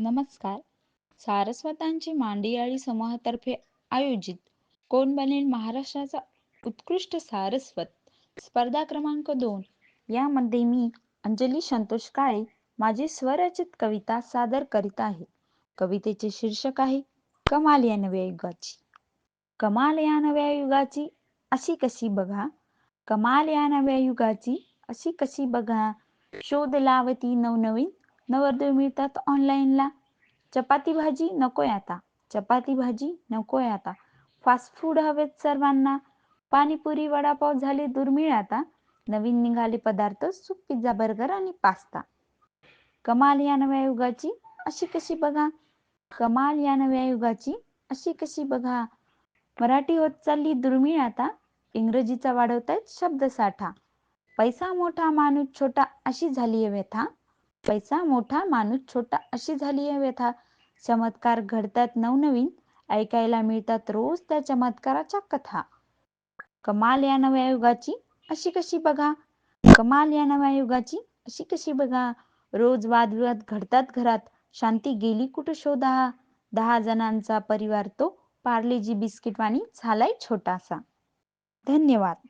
नमस्कार. सारस्वतांची मांडियाळी समूहातर्फे आयोजित कोण बनेल महाराष्ट्राचा उत्कृष्ट सारस्वत? स्पर्धा क्रमांक दोन. यामध्ये मी अंजली संतोष काळे माझी स्वरचित कविता सादर करीत आहे. कवितेचे शीर्षक आहे कमाल या नव्या युगाची. कमाल या नव्या युगाची अशी कशी बघा? कमाल या नव्या युगाची अशी कशी बघा? शोध लावती नवनवीन नवरदेव मिळतात ऑनलाईनला चपाती भाजी नकोय आता. चपाती भाजी नकोय आता. फास्ट फूड हवेत सर्वांना. पाणीपुरी वडापाव झाले दुर्मिळ आता. नवीन निघाले पदार्थ सूप पिझ्झा बर्गर आणि पास्ता कमाल या नव्या युगाची अशी कशी बघा. कमाल या नव्या युगाची अशी कशी बघा. मराठी होत चालली दुर्मिळ आता. इंग्रजीचा वाढवतायत शब्दसाठा. पैसा मोठा माणूस छोटा अशी झाली व्यथा. पैसा मोठा माणूस छोटा अशी झाली आहे व्यथा. चमत्कार घडतात नवनवीन ऐकायला मिळतात रोज त्या चमत्काराच्या कथा. कमाल या नव्या युगाची अशी कशी बघा? कमाल या नव्या युगाची अशी कशी बघा? रोज वादविवाद घडतात घरात शांती गेली कुठं शोधा? दहा जणांचा परिवार तो पार्लेजी बिस्किट वाणी झालाय छोटासा. धन्यवाद.